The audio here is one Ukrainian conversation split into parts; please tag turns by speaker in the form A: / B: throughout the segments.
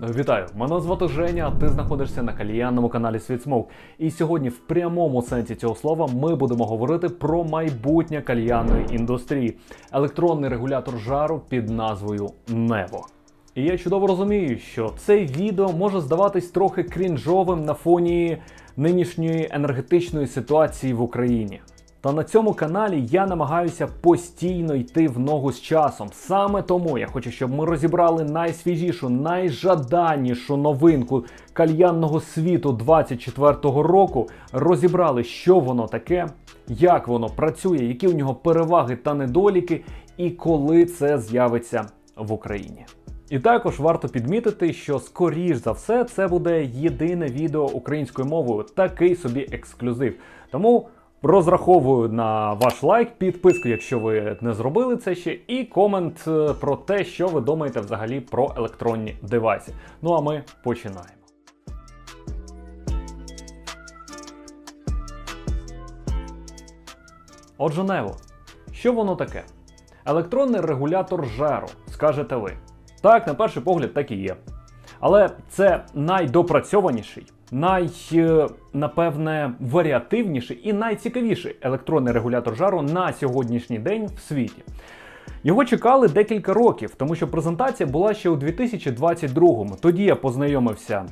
A: Вітаю, мене звати Женя. Ти знаходишся на кальянному каналі Світ Смоук. І сьогодні, в прямому сенсі цього слова, ми будемо говорити про майбутнє кальянної індустрії, електронний регулятор жару під назвою Нево. І я чудово розумію, що це відео може здаватись трохи крінжовим на фоні нинішньої енергетичної ситуації в Україні. Та на цьому каналі я намагаюся постійно йти в ногу з часом. Саме тому я хочу, щоб ми розібрали найсвіжішу, найжаданішу новинку кальянного світу 24-го року. Розібрали, що воно таке, як воно працює, які у нього переваги та недоліки, і коли це з'явиться в Україні. І також варто підмітити, що скоріш за все це буде єдине відео українською мовою, такий собі ексклюзив. Тому розраховую на ваш лайк, підписку, якщо ви не зробили це ще, і комент е, про те, що ви думаєте взагалі про електронні девайси. Ну а ми починаємо. Отже, Нево, що воно таке? Електронний регулятор жару, скажете ви. Так, на перший погляд, так і є. Але це найдопрацьованіший, най, е, напевне, варіативніший і найцікавіший електронний регулятор жару на сьогоднішній день в світі. Його чекали декілька років, тому що презентація була ще у 2022-му. Тоді я познайомився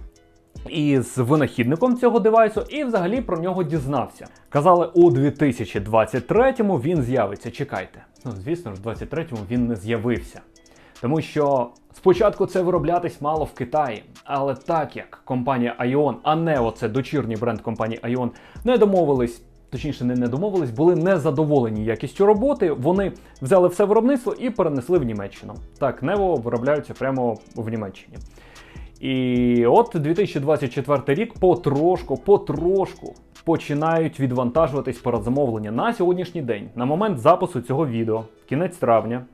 A: із винахідником цього девайсу і взагалі про нього дізнався. Казали, у 2023-му він з'явиться. Чекайте. Ну, звісно ж, в 23-му він не з'явився. Тому що спочатку це вироблятись мало в Китаї, але так як компанія Ion, а не оце дочірній бренд компанії Ion, не домовились. Точніше, не, не домовились, були незадоволені якістю роботи. Вони взяли все виробництво і перенесли в Німеччину. Так, Нево виробляються прямо в Німеччині. І от 2024 рік потрошку, потрошку починають відвантажуватись передзамовлення на сьогоднішній день. На момент запису цього відео, кінець травня,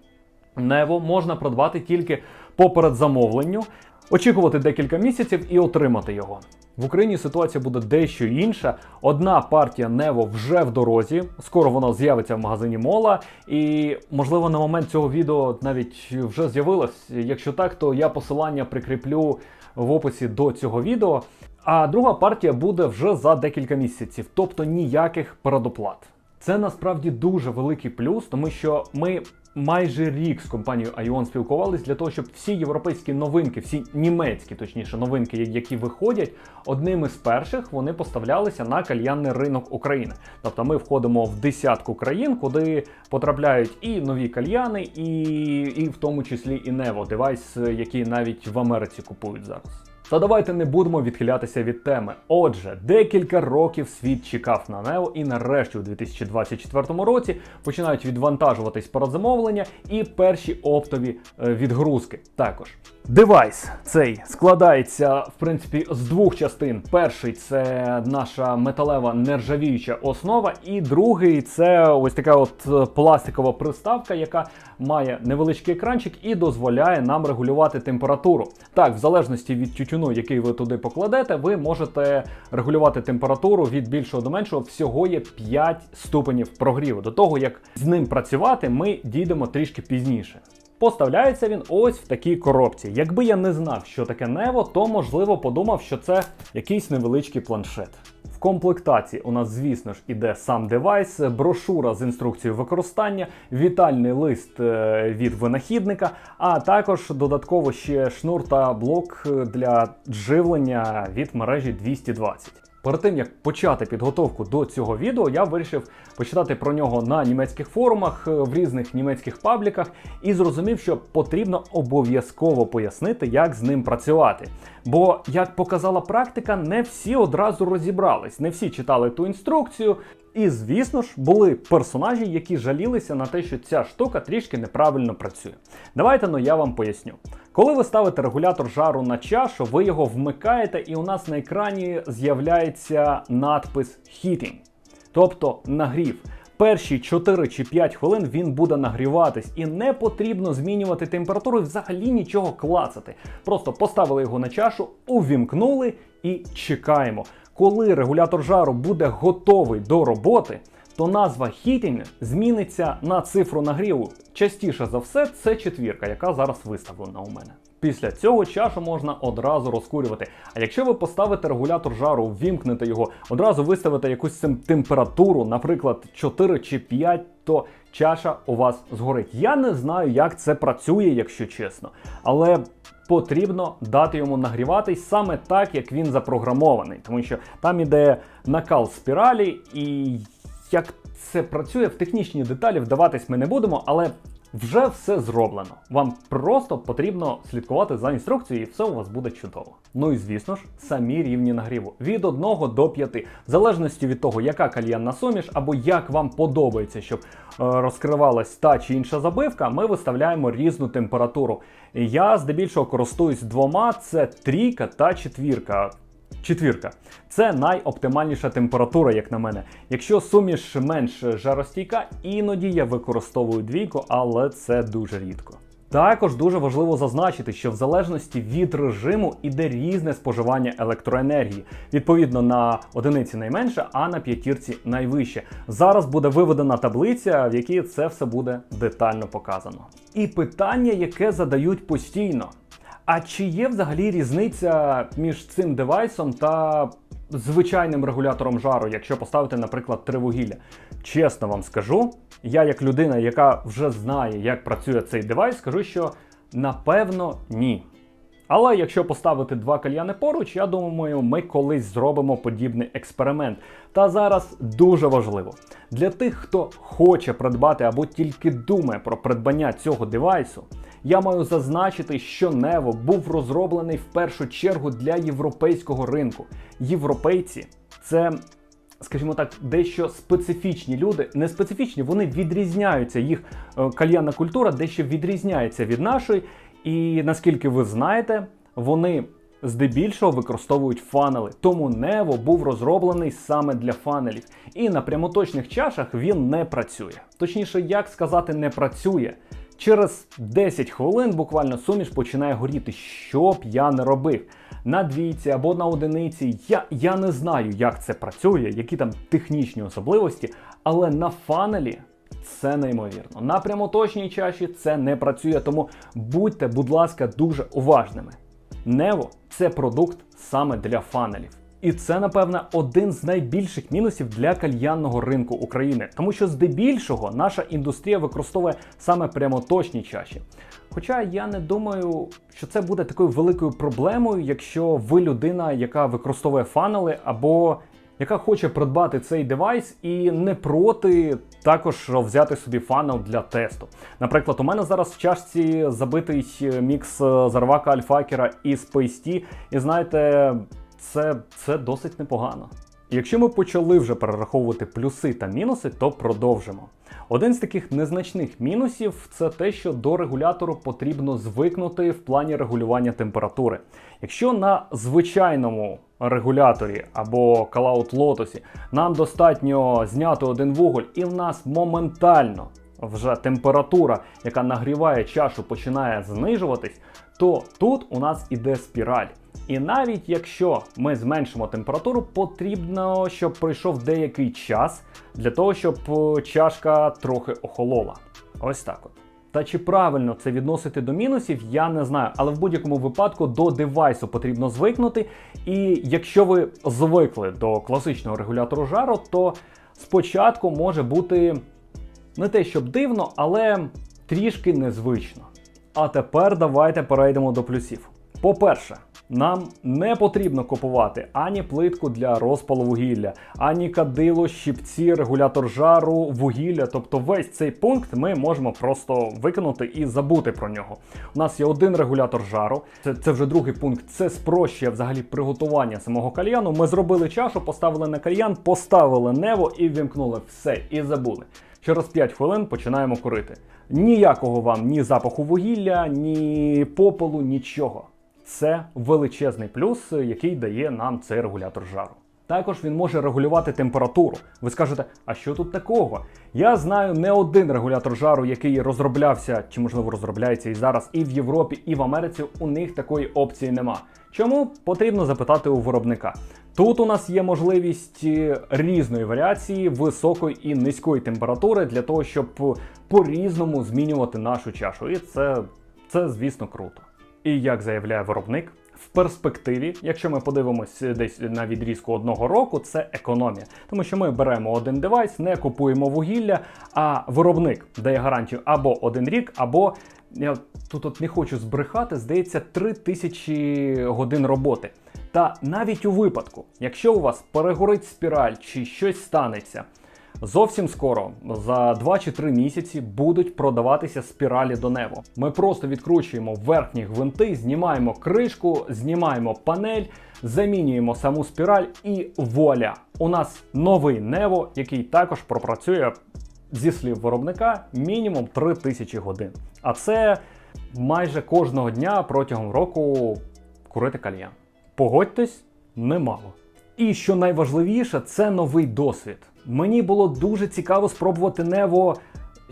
A: Нево можна придбати тільки по передзамовленню, очікувати декілька місяців і отримати його. В Україні ситуація буде дещо інша. Одна партія Нево вже в дорозі. Скоро вона з'явиться в магазині Мола. І, можливо, на момент цього відео навіть вже з'явилась. Якщо так, то я посилання прикріплю в описі до цього відео. А друга партія буде вже за декілька місяців, тобто ніяких передоплат. Це насправді дуже великий плюс, тому що ми майже рік з компанією Ion спілкувались для того, щоб всі європейські новинки, всі німецькі, точніше, новинки, які виходять, одними з перших вони поставлялися на кальянний ринок України. Тобто ми входимо в десятку країн, куди потрапляють і нові кальяни, і, і в тому числі і Nevo, девайс, який навіть в Америці купують зараз. Та давайте не будемо відхилятися від теми. Отже, декілька років світ чекав на Нео, і нарешті у 2024 році починають відвантажуватись передзамовлення і перші оптові е, відгрузки. Також девайс цей складається в принципі з двох частин. Перший це наша металева нержавіюча основа, і другий це ось така от е, пластикова приставка, яка має невеличкий екранчик і дозволяє нам регулювати температуру. Так, в залежності від тютюну, який ви туди покладете, ви можете регулювати температуру від більшого до меншого. Всього є 5 ступенів прогріву. До того як з ним працювати, ми дійдемо трішки пізніше. Поставляється він ось в такій коробці. Якби я не знав, що таке Нево, то можливо подумав, що це якийсь невеличкий планшет. Комплектації у нас, звісно ж, іде сам девайс, брошура з інструкцією використання, вітальний лист е, від винахідника, а також додатково ще шнур та блок для живлення від мережі 220. Перед тим як почати підготовку до цього відео, я вирішив почитати про нього на німецьких форумах, е, в різних німецьких пабліках, і зрозумів, що потрібно обов'язково пояснити, як з ним працювати. Бо, як показала практика, не всі одразу розібрались, не всі читали ту інструкцію. І, звісно ж, були персонажі, які жалілися на те, що ця штука трішки неправильно працює. Давайте ну я вам поясню. Коли ви ставите регулятор жару на чашу, ви його вмикаєте, і у нас на екрані з'являється надпис Heating, тобто нагрів. Перші 4 чи 5 хвилин він буде нагріватись, і не потрібно змінювати температуру і взагалі нічого клацати. Просто поставили його на чашу, увімкнули і чекаємо. Коли регулятор жару буде готовий до роботи, то назва heating зміниться на цифру нагріву. Частіше за все, це четвірка, яка зараз виставлена у мене. Після цього чашу можна одразу розкурювати. А якщо ви поставите регулятор жару, ввімкнете його, одразу виставите якусь температуру, наприклад, 4 чи 5, то чаша у вас згорить. Я не знаю, як це працює, якщо чесно, але потрібно дати йому нагріватись саме так, як він запрограмований, тому що там іде накал спіралі, і як це працює в технічні деталі, вдаватись ми не будемо, але вже все зроблено. Вам просто потрібно слідкувати за інструкцією, і все у вас буде чудово. Ну і звісно ж, самі рівні нагріву від 1 до 5, в залежності від того, яка кальянна суміш, або як вам подобається, щоб е, розкривалась та чи інша забивка, ми виставляємо різну температуру. Я здебільшого користуюсь двома: це трійка та четвірка. Четвірка це найоптимальніша температура, як на мене. Якщо суміш менш жаростійка, іноді я використовую двійку, але це дуже рідко. Також дуже важливо зазначити, що в залежності від режиму іде різне споживання електроенергії. Відповідно на одиниці найменше, а на п'ятірці найвище. Зараз буде виведена таблиця, в якій це все буде детально показано. І питання, яке задають постійно. А чи є взагалі різниця між цим девайсом та звичайним регулятором жару, якщо поставити, наприклад, три вугілля? Чесно вам скажу, я як людина, яка вже знає, як працює цей девайс, скажу, що напевно ні. Але якщо поставити два кальяни поруч, я думаю, ми колись зробимо подібний експеримент. Та зараз дуже важливо для тих, хто хоче придбати або тільки думає про придбання цього девайсу, я маю зазначити, що Nevo був розроблений в першу чергу для європейського ринку. Європейці це. Скажімо так, дещо специфічні люди, не специфічні, вони відрізняються. Їх е, кальянна культура дещо відрізняється від нашої. І наскільки ви знаєте, вони здебільшого використовують фанели. Тому Nevo був розроблений саме для фанелів. І на прямоточних чашах він не працює. Точніше, як сказати, не працює. Через 10 хвилин буквально суміш починає горіти, що б я не робив. На двійці або на одиниці. Я, я не знаю, як це працює, які там технічні особливості, але на фанелі це неймовірно. На прямоточній чаші це не працює, тому будьте, будь ласка, дуже уважними. Нево це продукт саме для фанелів. І це, напевне, один з найбільших мінусів для кальянного ринку України, тому що здебільшого наша індустрія використовує саме прямоточні чаші. Хоча я не думаю, що це буде такою великою проблемою, якщо ви людина, яка використовує фанели, або яка хоче придбати цей девайс і не проти також взяти собі фанел для тесту. Наприклад, у мене зараз в чашці забитий мікс Зарвака Альфакера і Space і знаєте, це, це досить непогано. Якщо ми почали вже перераховувати плюси та мінуси, то продовжимо. Один з таких незначних мінусів це те, що до регулятору потрібно звикнути в плані регулювання температури. Якщо на звичайному регуляторі або Cloud Lotus нам достатньо зняти один вуголь, і в нас моментально вже температура, яка нагріває чашу, починає знижуватись, то тут у нас іде спіраль. І навіть якщо ми зменшимо температуру, потрібно, щоб пройшов деякий час для того, щоб е, чашка трохи охолола. Ось так от. Та чи правильно це відносити до мінусів, я не знаю. Але в будь-якому випадку до девайсу потрібно звикнути. І якщо ви звикли до класичного регулятору жару, то спочатку може бути не те, щоб дивно, але трішки незвично. А тепер давайте перейдемо до плюсів. По-перше, нам не потрібно купувати ані плитку для розпалу вугілля, ані кадило, щипці, регулятор жару, вугілля. Тобто весь цей пункт ми можемо просто викинути і забути про нього. У нас є один регулятор жару, це, це вже другий пункт. Це спрощує взагалі приготування самого кальяну. Ми зробили чашу, поставили на кальян, поставили нево і вімкнули все, і забули. Через 5 хвилин починаємо курити. Ніякого вам ні запаху вугілля, ні попелу, нічого. Це величезний плюс, який дає нам цей регулятор жару. Також він може регулювати температуру. Ви скажете, а що тут такого? Я знаю не один регулятор жару, який розроблявся, чи можливо розробляється і зараз, і в Європі, і в Америці. У них такої опції нема. Чому потрібно запитати у виробника? Тут у нас є можливість е, різної варіації високої і низької температури для того, щоб по-різному змінювати нашу чашу. І це, це звісно, круто. І як заявляє виробник, в перспективі, якщо ми подивимось десь на відрізку одного року, це економія. Тому що ми беремо один девайс, не купуємо вугілля, а виробник дає гарантію або один рік, або я тут от не хочу збрехати, здається, 3000 годин роботи. Та навіть у випадку, якщо у вас перегорить спіраль чи щось станеться, зовсім скоро, за 2 чи 3 місяці, будуть продаватися спіралі до Нево. Ми просто відкручуємо верхні гвинти, знімаємо кришку, знімаємо панель, замінюємо саму спіраль і вуаля! У нас новий Нево, який також пропрацює зі слів виробника мінімум 3000 годин. А це майже кожного дня протягом року курити кальян. Погодьтесь, немало. І що найважливіше, це новий досвід. Мені було дуже цікаво спробувати Нево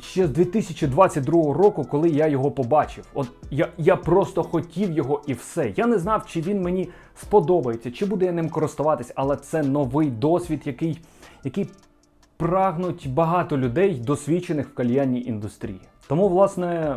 A: ще з 2022 року, коли я його побачив. От я, я просто хотів його і все. Я не знав, чи він мені сподобається, чи буду я ним користуватись, але це новий досвід, який, який прагнуть багато людей, досвідчених в кальянній індустрії. Тому, власне,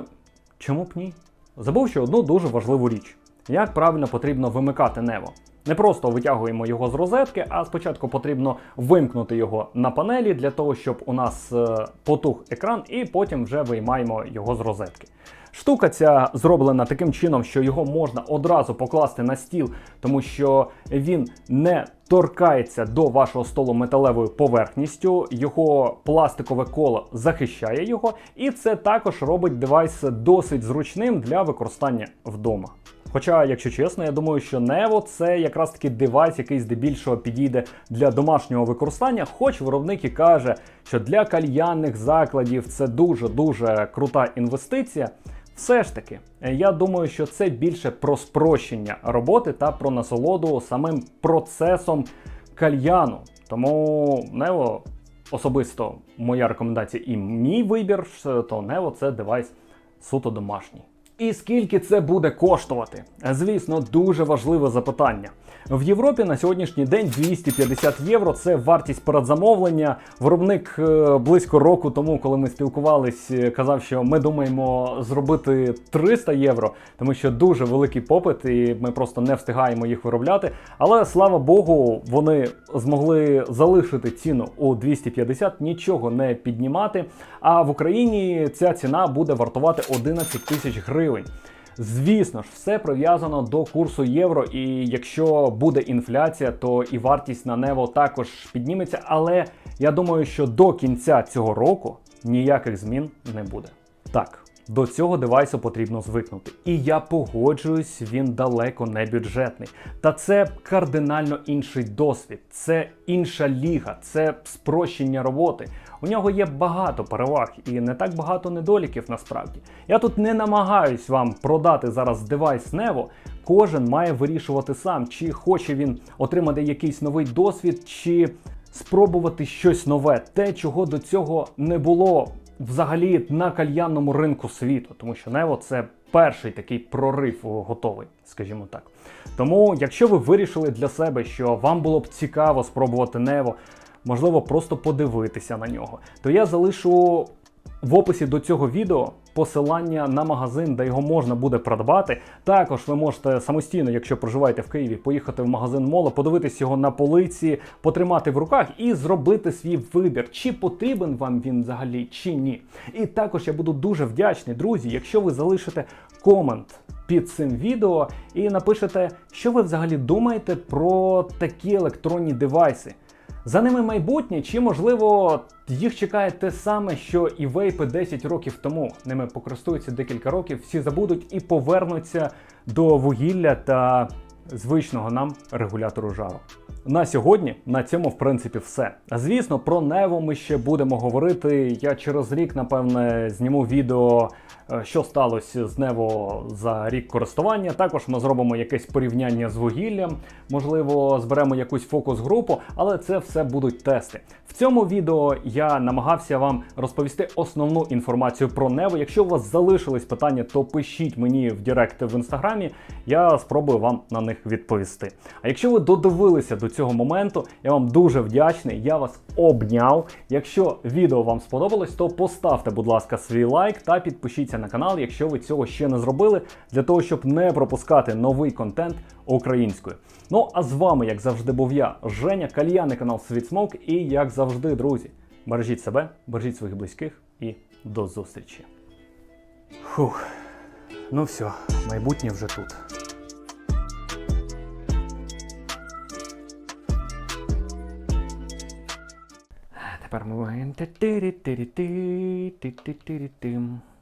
A: чому б ні? Забув ще одну дуже важливу річ: як правильно потрібно вимикати Нево. Не просто витягуємо його з розетки, а спочатку потрібно вимкнути його на панелі для того, щоб у нас е, потух екран, і потім вже виймаємо його з розетки. Штука ця зроблена таким чином, що його можна одразу покласти на стіл, тому що він не торкається до вашого столу металевою поверхністю, його пластикове коло захищає його, і це також робить девайс досить зручним для використання вдома. Хоча, якщо чесно, я думаю, що Nevo це якраз таки девайс, який здебільшого підійде для домашнього використання, хоч виробник і каже, що для кальянних закладів це дуже-дуже крута інвестиція. Все ж таки, я думаю, що це більше про спрощення роботи та про насолоду самим процесом кальяну. Тому Nevo особисто моя рекомендація і мій вибір, то Nevo це девайс суто домашній. І скільки це буде коштувати? Звісно, дуже важливе запитання. В Європі на сьогоднішній день 250 євро це вартість передзамовлення. Виробник е, близько року тому, коли ми спілкувались, е, казав, що ми думаємо зробити 300 євро, тому що дуже великий попит, і ми просто не встигаємо їх виробляти. Але слава Богу, вони змогли залишити ціну у 250, нічого не піднімати. А в Україні ця ціна буде вартувати 11 тисяч гривень. Звісно ж, все прив'язано до курсу євро, і якщо буде інфляція, то і вартість на Нево також підніметься. Але я думаю, що до кінця цього року ніяких змін не буде. Так. До цього девайсу потрібно звикнути. І я погоджуюсь, він далеко не бюджетний. Та це кардинально інший досвід, це інша ліга, це спрощення роботи. У нього є багато переваг і не так багато недоліків насправді. Я тут не намагаюсь вам продати зараз девайс Nevo. Кожен має вирішувати сам, чи хоче він отримати якийсь новий досвід, чи спробувати щось нове, те, чого до цього не було взагалі на кальянному ринку світу, тому що Нево це перший такий прорив готовий, скажімо так. Тому, якщо ви вирішили для себе, що вам було б цікаво спробувати Нево, можливо, просто подивитися на нього, то я залишу в описі до цього відео посилання на магазин, де його можна буде придбати. Також ви можете самостійно, якщо проживаєте в Києві, поїхати в магазин Мола, подивитись його на полиці, потримати в руках і зробити свій вибір, чи потрібен вам він взагалі, чи ні. І також я буду дуже вдячний, друзі, якщо ви залишите комент. Під цим відео і напишете, що ви взагалі думаєте про такі електронні девайси. За ними майбутнє, чи можливо їх чекає те саме, що і вейпи 10 років тому. Ними покористуються декілька років, всі забудуть і повернуться до вугілля та звичного нам регулятору жару. На сьогодні на цьому в принципі все. Звісно, про Нево ми ще будемо говорити. Я через рік, напевне, зніму відео, е, що сталося з Нево за рік користування. Також ми зробимо якесь порівняння з вугіллям, можливо, зберемо якусь фокус-групу, але це все будуть тести. В цьому відео я намагався вам розповісти основну інформацію про Нево. Якщо у вас залишились питання, то пишіть мені в Директ в інстаграмі, я спробую вам на них відповісти. А якщо ви додивилися до цього моменту. Я вам дуже вдячний. Я вас обняв. Якщо відео вам сподобалось, то поставте, будь ласка, свій лайк та підпишіться на канал, якщо ви цього ще не зробили, для того, щоб не пропускати новий контент українською. Ну а з вами, як завжди, був я, Женя, кальяний канал Світ Смок, і як завжди, друзі, бережіть себе, бережіть своїх близьких і до зустрічі. Фух, ну все, майбутнє вже тут. Тепер ми.